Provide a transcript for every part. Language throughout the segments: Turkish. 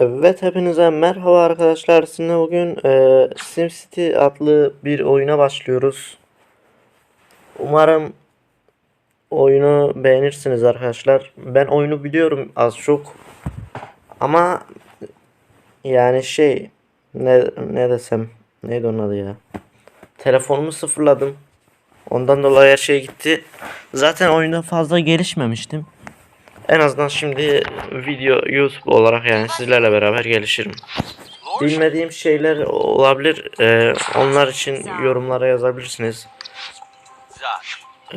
Evet hepinize merhaba arkadaşlar. Sizinle bugün e, SimCity adlı bir oyuna başlıyoruz. Umarım oyunu beğenirsiniz arkadaşlar. Ben oyunu biliyorum az çok. Ama yani şey ne ne desem neydi onun adı ya. Telefonumu sıfırladım. Ondan dolayı her şey gitti. Zaten oyunda fazla gelişmemiştim. En azından şimdi video YouTube olarak yani sizlerle beraber gelişirim. Bilmediğim şeyler olabilir. Ee, onlar için yorumlara yazabilirsiniz.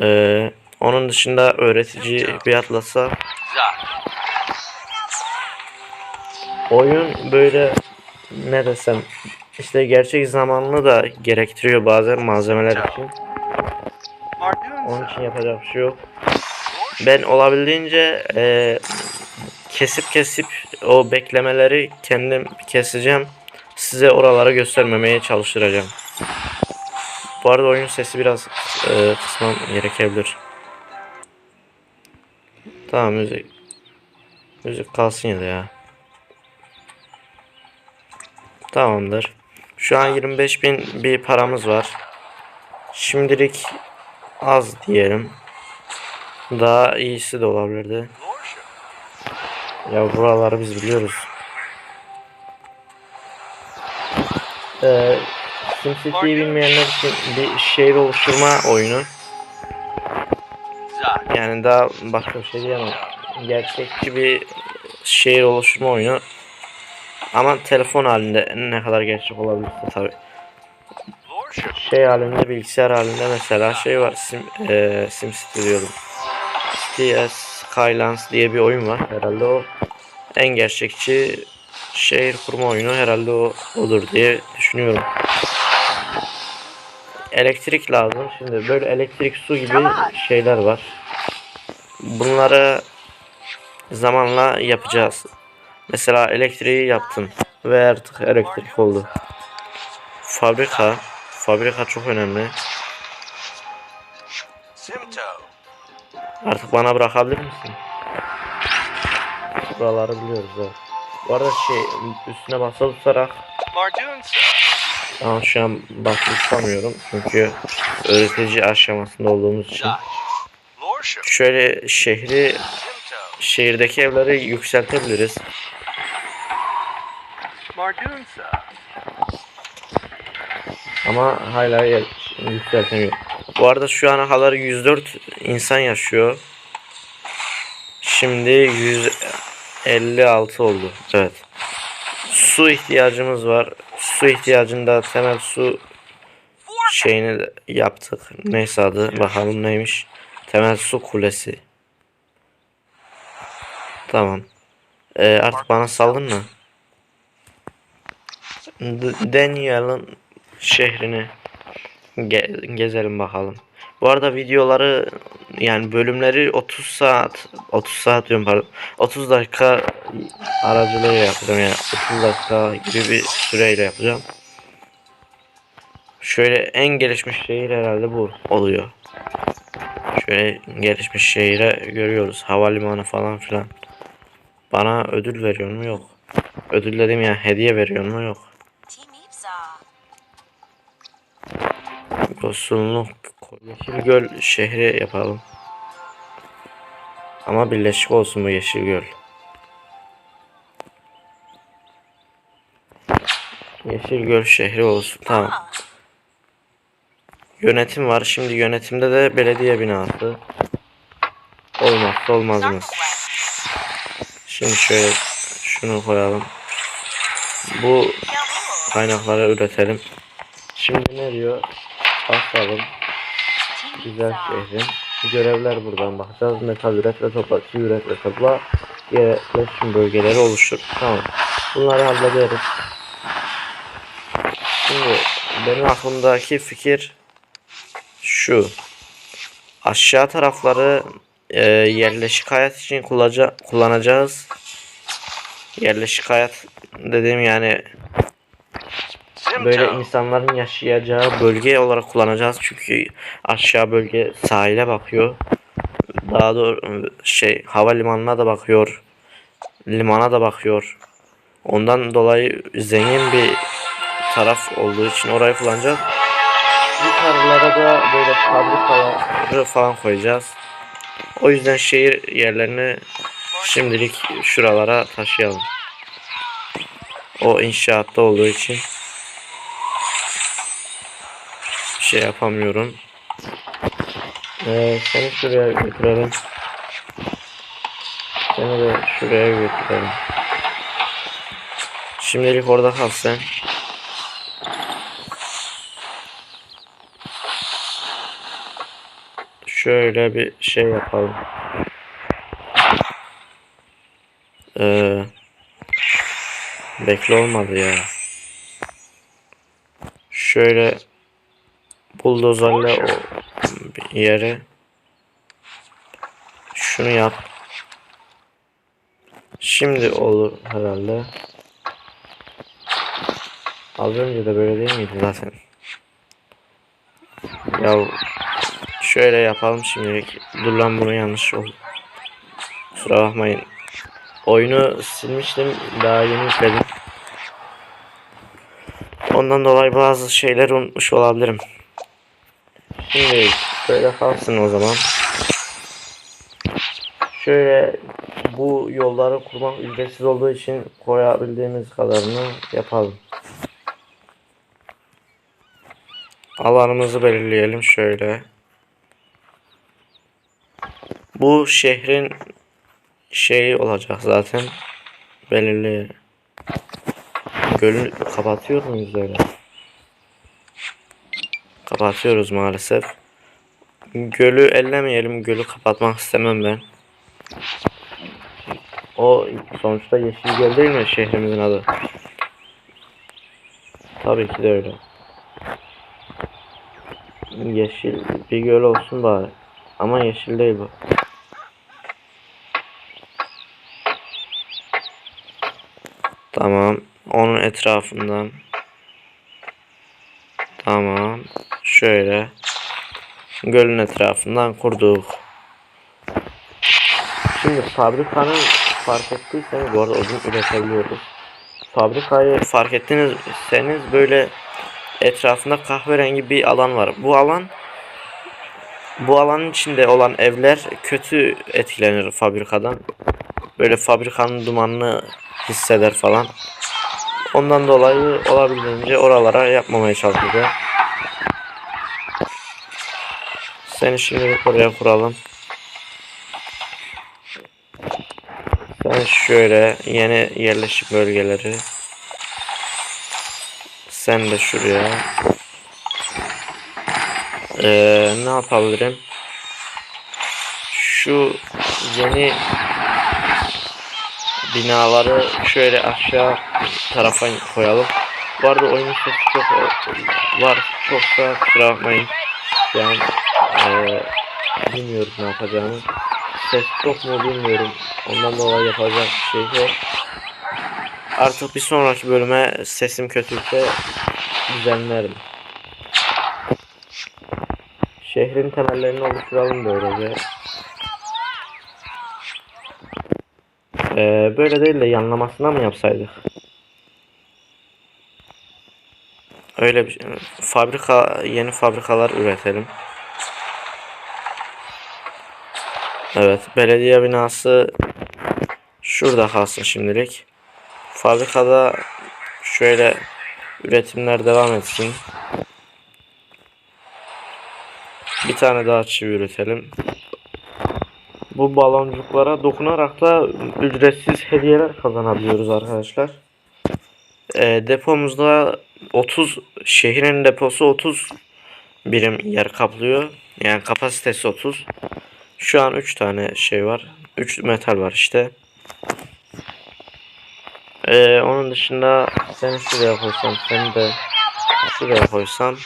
Ee, onun dışında öğretici bir atlasa oyun böyle ne desem işte gerçek zamanlı da gerektiriyor bazen malzemeler için. Onun için yapacak bir şey yok. Ben olabildiğince e, kesip kesip o beklemeleri kendim keseceğim. Size oraları göstermemeye çalıştıracağım. Bu arada oyun sesi biraz e, kısmam gerekebilir. Tamam müzik. Müzik kalsın ya da ya. Tamamdır. Şu an 25.000 bir paramız var. Şimdilik az diyelim. Daha iyisi de olabilirdi. Ya buraları biz biliyoruz. Ee, SimCity'yi bilmeyenler için bir şehir oluşturma oyunu. Yani daha başka bir şey diyemem. Gerçekçi bir şehir oluşturma oyunu. Ama telefon halinde ne kadar gerçek olabilirse tabi. Şey halinde bilgisayar halinde mesela şey var Sim, e, SimCity diyordum. Cities Skylines diye bir oyun var. Herhalde o en gerçekçi şehir kurma oyunu herhalde o odur diye düşünüyorum. Elektrik lazım. Şimdi böyle elektrik su gibi şeyler var. Bunları zamanla yapacağız. Mesela elektriği yaptın ve artık elektrik oldu. Fabrika, fabrika çok önemli. Artık bana bırakabilir misin? Buraları biliyoruz evet. Bu arada şey üstüne basılı tutarak ama şu an basılı tutamıyorum çünkü öğretici aşamasında olduğumuz için. Şöyle şehri şehirdeki evleri yükseltebiliriz. Ama hala yer- yükseltemiyor. Bu arada şu ana kadar 104 insan yaşıyor. Şimdi 156 oldu. Evet. Su ihtiyacımız var. Su ihtiyacında temel su şeyini yaptık. Neyse adı bakalım neymiş. Temel su kulesi. Tamam. Ee, artık bana saldın mı? D- Daniel'ın şehrini ge- gezelim bakalım. Bu arada videoları yani bölümleri 30 saat 30 saat diyorum pardon 30 dakika aracılığıyla yapacağım yani 30 dakika gibi bir süreyle yapacağım. Şöyle en gelişmiş şehir herhalde bu oluyor. Şöyle gelişmiş şehire görüyoruz. Havalimanı falan filan. Bana ödül veriyor mu? Yok. Ödül dedim ya hediye veriyor mu? Yok. Yosunluk Yeşilgöl şehri yapalım. Ama birleşik olsun bu Yeşilgöl. Yeşilgöl şehri olsun. Tamam. Yönetim var. Şimdi yönetimde de belediye binası. Olmazsa olmazımız. Şimdi şöyle şunu koyalım. Bu kaynakları üretelim. Şimdi ne diyor? Team Güzel şehrin. Görevler buradan bakacağız. Metal üret ve topla. Çiğ üret ve topla. Yerleşim bölgeleri oluştur. Tamam. Bunları hallederiz. Şimdi benim aklımdaki fikir şu. Aşağı tarafları e, yerleşik hayat için kullanacağız. Yerleşik hayat dediğim yani böyle insanların yaşayacağı bölge olarak kullanacağız çünkü aşağı bölge sahile bakıyor. Daha doğru şey havalimanına da bakıyor. limana da bakıyor. Ondan dolayı zengin bir taraf olduğu için orayı kullanacağız. Yukarılara da böyle fabrikaları falan koyacağız. O yüzden şehir yerlerini şimdilik şuralara taşıyalım. O inşaatta olduğu için şey yapamıyorum. Ee, seni şuraya götürelim. Seni de şuraya götürelim. Şimdilik orada kal sen. Şöyle bir şey yapalım. Ee, bekle olmadı ya. Şöyle buldozerle o bir yere şunu yap. Şimdi olur herhalde. Az önce de böyle değil miydi zaten? Ya şöyle yapalım şimdilik. Dur lan bunu yanlış oldu. Kusura bakmayın. Oyunu silmiştim. Daha yeni yükledim. Ondan dolayı bazı şeyler unutmuş olabilirim. Şimdi şöyle kalsın o zaman. Şöyle bu yolları kurmak ücretsiz olduğu için koyabildiğimiz kadarını yapalım. Alanımızı belirleyelim şöyle. Bu şehrin şeyi olacak zaten. Belirli. Gölü kapatıyor muyuz öyle? Kapatıyoruz maalesef. Gölü ellemeyelim. Gölü kapatmak istemem ben. O sonuçta Yeşil Göl değil mi şehrimizin adı? Tabii ki de öyle. Yeşil bir göl olsun bari. Ama yeşil değil bu. Tamam. Onun etrafından. Tamam. Şöyle. Gölün etrafından kurduk. Şimdi fabrikanın fark ettiyseniz bu arada odun üretebiliyoruz. Fabrikayı fark ettiyseniz böyle etrafında kahverengi bir alan var. Bu alan bu alanın içinde olan evler kötü etkilenir fabrikadan. Böyle fabrikanın dumanını hisseder falan. Ondan dolayı olabildiğince oralara yapmamaya çalışacağız. Seni şimdi oraya kuralım. Sen şöyle yeni yerleşim bölgeleri. Sen de şuraya. Ee, ne yapabilirim? Şu yeni binaları şöyle aşağı tarafa koyalım. Bu arada oyunun sesi çok var. Çoksa kusura bakmayın. Yani eee bilmiyorum ne yapacağımı. Ses çok mu bilmiyorum. Ondan dolayı yapacak bir şey yok. Artık bir sonraki bölüme sesim kötüyse düzenlerim. Şehrin temellerini oluşturalım böylece. Ee, böyle değil de yanlamasına mı yapsaydık? Öyle bir şey. Fabrika, yeni fabrikalar üretelim. Evet, belediye binası şurada kalsın şimdilik. Fabrikada şöyle üretimler devam etsin. Bir tane daha çivi üretelim. Bu baloncuklara dokunarak da ücretsiz hediyeler kazanabiliyoruz arkadaşlar. Ee, depomuzda 30 şehrin deposu 30 birim yer kaplıyor. Yani kapasitesi 30. Şu an 3 tane şey var. 3 metal var işte. Ee, onun dışında seni şuraya koysam, seni de şuraya koysam,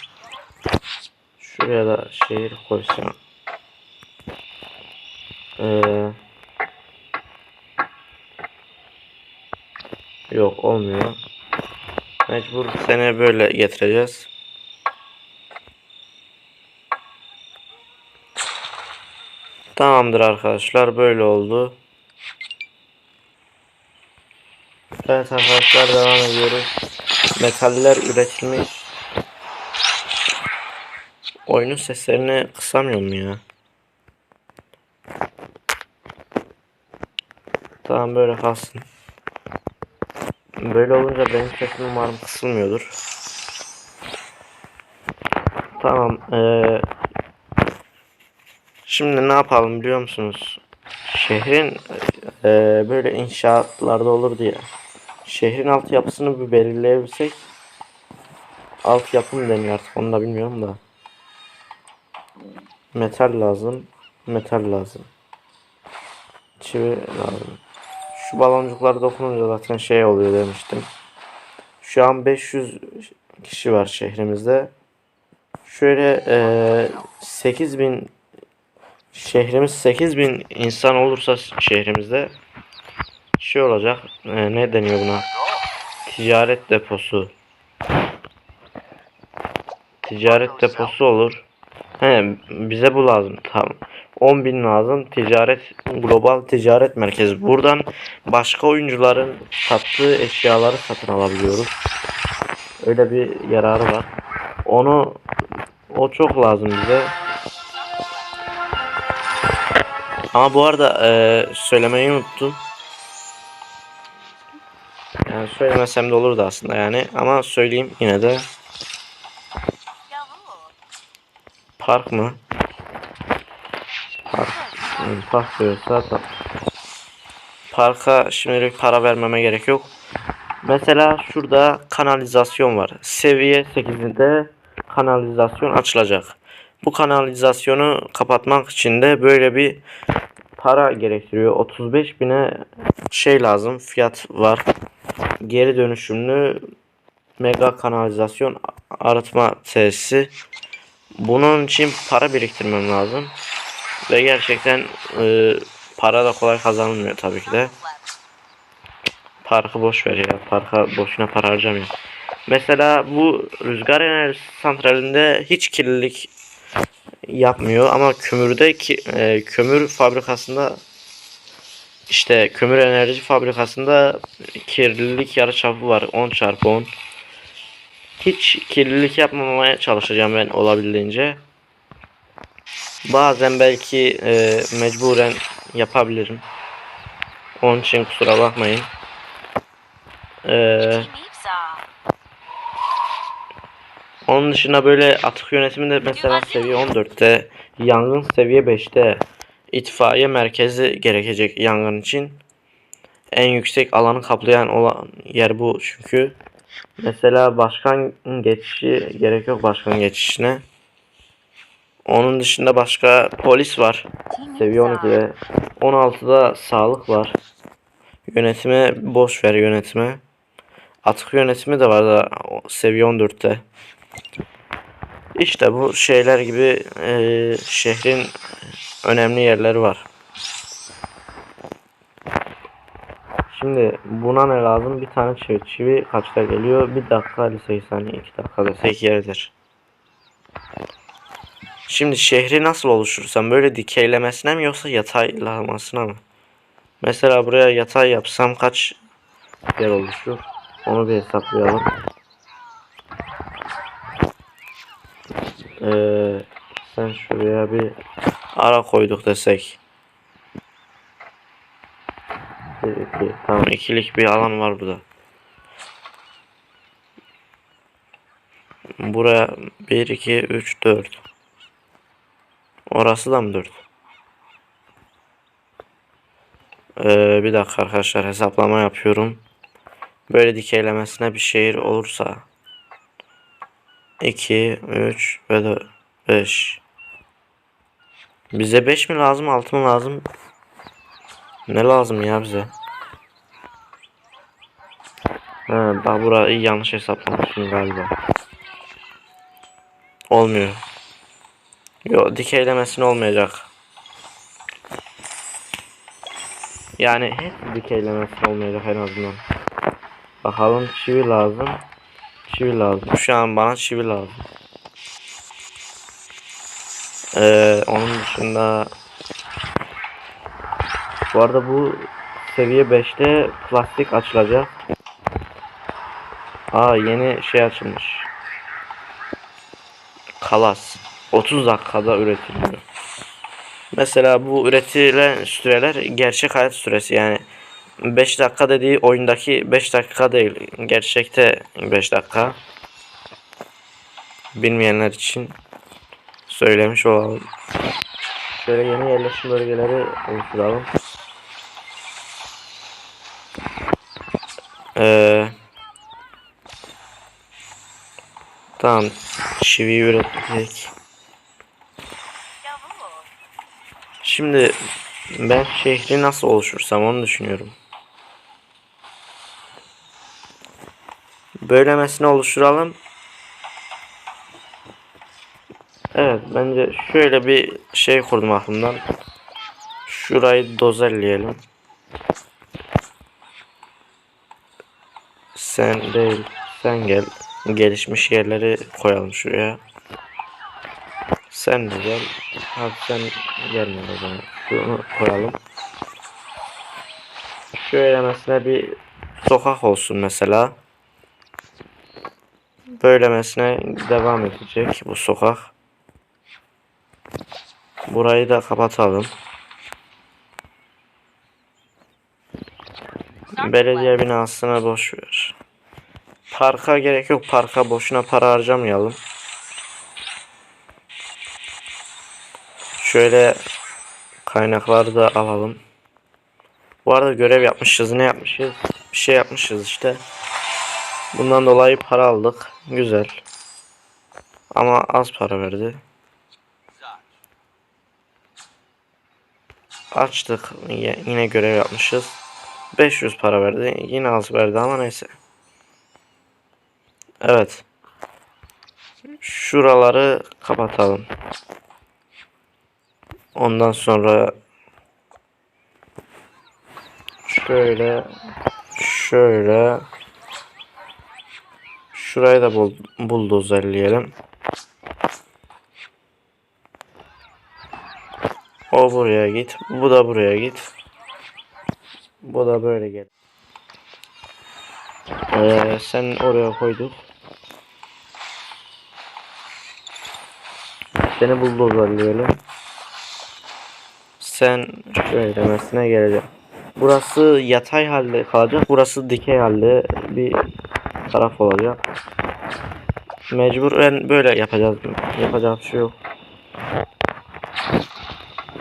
şuraya da şehir koysam. Ee, yok olmuyor. Mecbur seni böyle getireceğiz. Tamamdır arkadaşlar böyle oldu. Evet arkadaşlar devam ediyoruz. Metaller üretilmiş. Oyunun seslerini kısamıyorum ya. Tamam böyle kalsın. Böyle olunca benim sesim umarım kısılmıyordur. Tamam. eee, şimdi ne yapalım biliyor musunuz? Şehrin eee, böyle inşaatlarda olurdu ya. Şehrin altyapısını bir belirleyebilsek altyapı mı deniyor artık onu da bilmiyorum da. Metal lazım. Metal lazım. Çivi lazım. Şu baloncuklara dokununca zaten şey oluyor demiştim. Şu an 500 kişi var şehrimizde. Şöyle eee 8000 şehrimiz 8000 insan olursa şehrimizde şey olacak. eee, ne deniyor buna? Ticaret deposu. Ticaret deposu olur. He, bize bu lazım. Tamam. 10 bin lazım. Ticaret global ticaret merkezi. Buradan başka oyuncuların sattığı eşyaları satın alabiliyoruz. Öyle bir yararı var. Onu o çok lazım bize. Ama bu arada eee, söylemeyi unuttum. Yani söylemesem de olurdu aslında yani ama söyleyeyim yine de. Park mı? Park. Hmm, park diyorsa tamam. Parka şimdilik para vermeme gerek yok. Mesela şurada kanalizasyon var. Seviye 8'de kanalizasyon açılacak. Bu kanalizasyonu kapatmak için de böyle bir para gerektiriyor. 35 bine şey lazım. Fiyat var. Geri dönüşümlü mega kanalizasyon arıtma tesisi. Bunun için para biriktirmem lazım. Ve gerçekten e, para da kolay kazanılmıyor tabii ki de. Parkı boş ver ya. Parka boşuna para harcamayın. Mesela bu rüzgar enerji santralinde hiç kirlilik yapmıyor ama kömürde ki, e, kömür fabrikasında işte kömür enerji fabrikasında kirlilik yarıçapı var 10 çarpı 10. Hiç kirlilik yapmamaya çalışacağım ben olabildiğince. Bazen belki e, mecburen yapabilirim. Onun için kusura bakmayın. Ee, onun dışında böyle atık yönetiminde mesela seviye 14'te, yangın seviye 5'te, itfaiye merkezi gerekecek yangın için. En yüksek alanı kaplayan olan yer bu çünkü. Mesela başkan geçişi gerek yok başkan geçişine. Onun dışında başka polis var. Seviye Ipsa. 12'de. 16'da sağlık var. Yönetime boş ver yönetime. Atık yönetimi de var da seviye 14'te. İşte bu şeyler gibi eee, şehrin önemli yerleri var. Şimdi buna ne lazım? Bir tane çivi. Çivi kaçta geliyor? Bir dakika 58 saniye. 2 dakika desek yeridir. Şimdi şehri nasıl oluştursam böyle dikeylemesine mi yoksa yataylamasına mı? Mesela buraya yatay yapsam kaç yer oluşur? Onu bir hesaplayalım. Ee, sen şuraya bir ara koyduk desek. Bir, iki. Tamam ikilik bir alan var burada. Buraya 1, 2, 3, 4. Orası da mı 4? Ee, bir dakika arkadaşlar hesaplama yapıyorum. Böyle dikeylemesine bir şehir olursa 2, 3 ve 5. Bize 5 mi lazım 6 mı lazım? Ne lazım ya bize? Ha, bak burayı yanlış hesaplamışım galiba. Olmuyor. Yo dikeylemesine olmayacak. Yani hep dikeylemesine olmayacak en azından. Bakalım çivi lazım. Çivi lazım. Şu an bana çivi lazım. Ee, onun dışında bu arada bu seviye 5'te plastik açılacak. Aa yeni şey açılmış. Kalas. 30 dakikada üretiliyor. Mesela bu üretilen süreler gerçek hayat süresi yani 5 dakika dediği oyundaki 5 dakika değil. Gerçekte 5 dakika. Bilmeyenler için söylemiş olalım. Şöyle yeni yerleşim bölgeleri oluşturalım. Ee, tamam. Çiviyi ürettik. Şimdi ben şehri nasıl oluştursam onu düşünüyorum. Böylemesine oluşturalım. Evet bence şöyle bir şey kurdum aklımdan. Şurayı dozerleyelim. Sen değil sen gel. Gelişmiş yerleri koyalım şuraya. Sen de gel. Hadi sen gelme o zaman. Şunu koyalım. Şöyle mesela bir sokak olsun mesela. Böylemesine devam edecek bu sokak. Burayı da kapatalım. Belediye binasına boş ver. Parka gerek yok. Parka boşuna para harcamayalım. Şöyle kaynakları da alalım. Bu arada görev yapmışız. Ne yapmışız? Bir şey yapmışız işte. Bundan dolayı para aldık. Güzel. Ama az para verdi. Açtık. Yine görev yapmışız. 500 para verdi. Yine az verdi ama neyse. Evet. Şuraları kapatalım. Ondan sonra şöyle şöyle şurayı da bul buldozerleyelim. O buraya git. Bu da buraya git. Bu da böyle gel. Ee, sen oraya koyduk. Seni buldozerleyelim. Sen şöyle demesine geleceğim. Burası yatay halde kalacak. Burası dikey halde bir taraf olacak. Mecburen böyle yapacağız. Yapacak bir şey yok.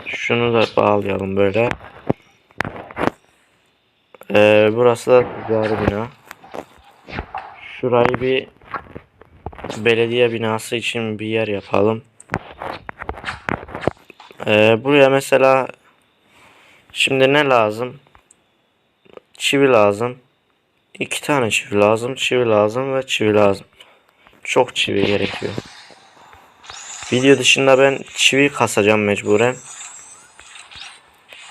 Şunu da bağlayalım böyle. Ee, burası da ticari bina. Şurayı bir belediye binası için bir yer yapalım. Ee, buraya mesela şimdi ne lazım? Çivi lazım. İki tane çivi lazım. Çivi lazım ve çivi lazım. Çok çivi gerekiyor. Video dışında ben çivi kasacağım mecburen.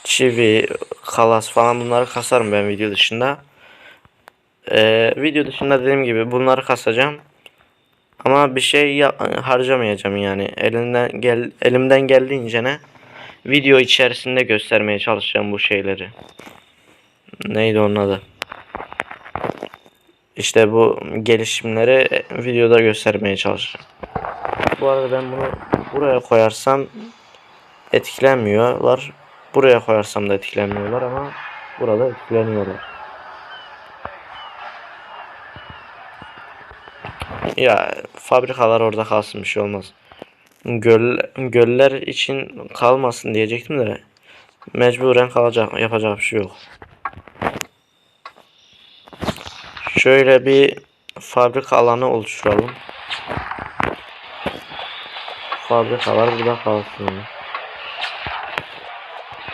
Çivi, kalas falan bunları kasarım ben video dışında. Ee, video dışında dediğim gibi bunları kasacağım. Ama bir şey ya- harcamayacağım yani. Elinden gel elimden geldiğince ne video içerisinde göstermeye çalışacağım bu şeyleri. Neydi onun adı? İşte bu gelişimleri videoda göstermeye çalışacağım. Bu arada ben bunu buraya koyarsam etkilenmiyorlar. Buraya koyarsam da etkilenmiyorlar ama burada etkileniyorlar. Ya fabrikalar orada kalsın bir şey olmaz. Göl, göller için kalmasın diyecektim de mecburen kalacak yapacak bir şey yok. Şöyle bir fabrika alanı oluşturalım. Fabrikalar burada kalsın.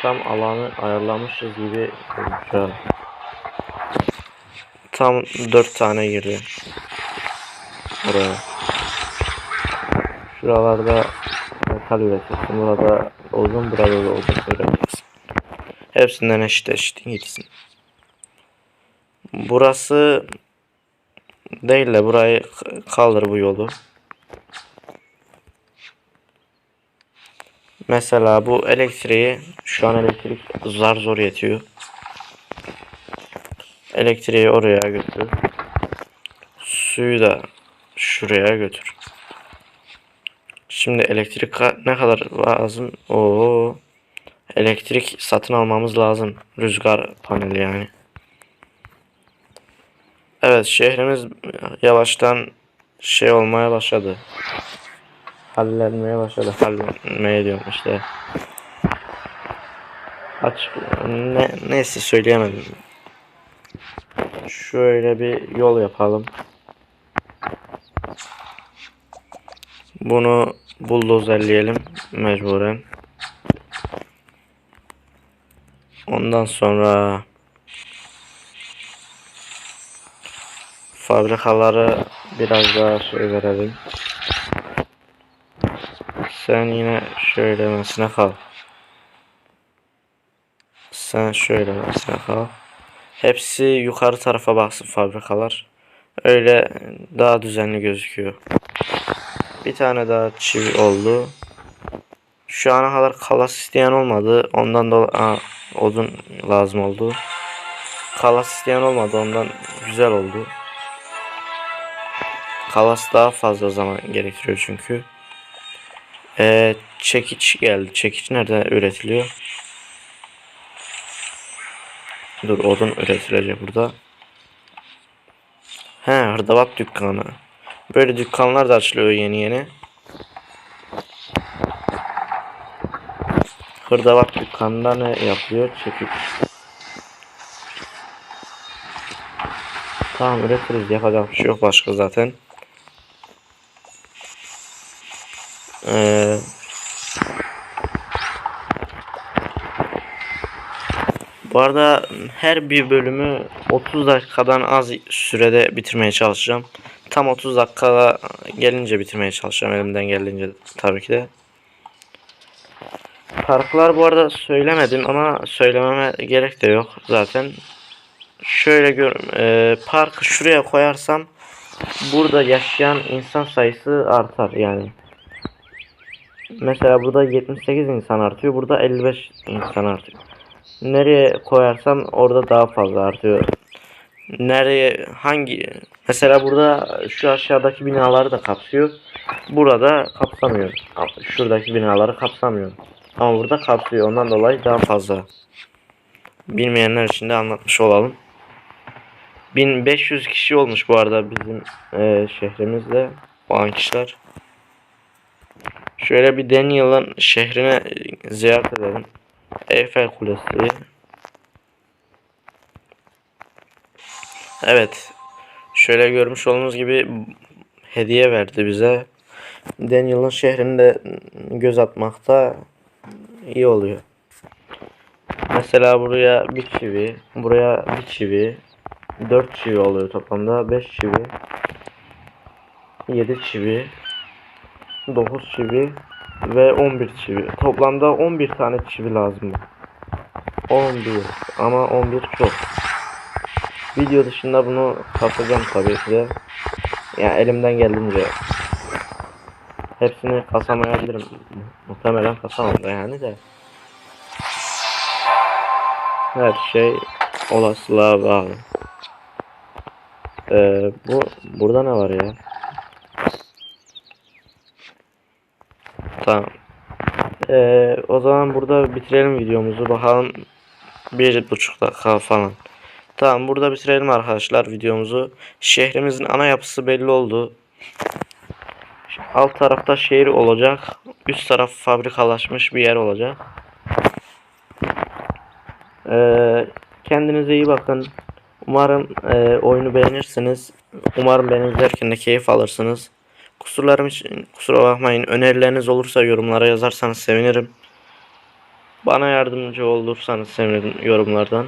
Tam alanı ayarlamışız gibi. Tam 4 tane girdi. Buraya. Şuralarda metal üretirsin. Burada uzun burada da uzun üretirsin. Hepsinden eşit eşit gitsin. Burası değil de burayı kaldır bu yolu. Mesela bu elektriği şu an elektrik zar zor yetiyor. Elektriği oraya götür. suyu da şuraya götür. Şimdi elektrik ne kadar lazım? Oo. Elektrik satın almamız lazım. Rüzgar paneli yani. Evet şehrimiz yavaştan şey olmaya başladı. Hallenmeye başladı. Hallenmeye diyorum işte. Açık ne, neyse söyleyemedim. Şöyle bir yol yapalım. Bunu buldozerleyelim mecburen. Ondan sonra fabrikaları biraz daha şey verelim. Sen yine şöyle mesela kal. Sen şöyle mesela kal. Hepsi yukarı tarafa baksın fabrikalar. Öyle daha düzenli gözüküyor. Bir tane daha çivi oldu. Şu ana kadar kalas isteyen olmadı. Ondan da odun lazım oldu. Kalas isteyen olmadı. Ondan güzel oldu. Kalas daha fazla zaman gerektiriyor çünkü. Ee, çekiç geldi. Çekiç nerede üretiliyor? Dur odun üretilecek burada. He hırdavat dükkanı. Böyle dükkanlar da açılıyor yeni yeni. Hırdavat dükkanında ne yapıyor? Çekiç. Tamam üretiriz yapacak bir şey yok başka zaten. Ee, bu arada her bir bölümü 30 dakikadan az sürede bitirmeye çalışacağım. Tam 30 dakikada gelince bitirmeye çalışacağım elimden geldiğince tabii ki de. Parklar bu arada söylemedim ama söylememe gerek de yok zaten. Şöyle gör, e, parkı şuraya koyarsam burada yaşayan insan sayısı artar yani. Mesela burada 78 insan artıyor. Burada 55 insan artıyor. Nereye koyarsam orada daha fazla artıyor. Nereye hangi mesela burada şu aşağıdaki binaları da kapsıyor. Burada kapsamıyor. Şuradaki binaları kapsamıyor. Ama burada kapsıyor. Ondan dolayı daha fazla. Bilmeyenler için de anlatmış olalım. 1500 kişi olmuş bu arada bizim e, şehrimizde o an kişiler. Şöyle bir Daniel'ın şehrine ziyaret edelim. Eyfel Kulesi. Evet. Şöyle görmüş olduğunuz gibi hediye verdi bize. Daniel'ın şehrinde göz atmakta iyi oluyor. Mesela buraya bir çivi, buraya bir çivi, 4 çivi oluyor toplamda. 5 çivi, 7 çivi, 9 çivi ve 11 çivi. Toplamda 11 tane çivi lazım. 11 ama 11 çok. Video dışında bunu kasacağım tabii ki. Yani elimden geldiğince. Hepsini kasamayabilirim. Muhtemelen kasamam da yani de. Her şey olasılığa bağlı. Ee, bu burada ne var ya? Tamam. Ee, o zaman burada bitirelim videomuzu. Bakalım bir buçuk dakika falan. Tamam burada bitirelim arkadaşlar videomuzu. Şehrimizin ana yapısı belli oldu. Alt tarafta şehir olacak. Üst taraf fabrikalaşmış bir yer olacak. Ee, kendinize iyi bakın. Umarım e, oyunu beğenirsiniz. Umarım beni de keyif alırsınız. Kusurlarım için kusura bakmayın. Önerileriniz olursa yorumlara yazarsanız sevinirim. Bana yardımcı olursanız sevinirim yorumlardan.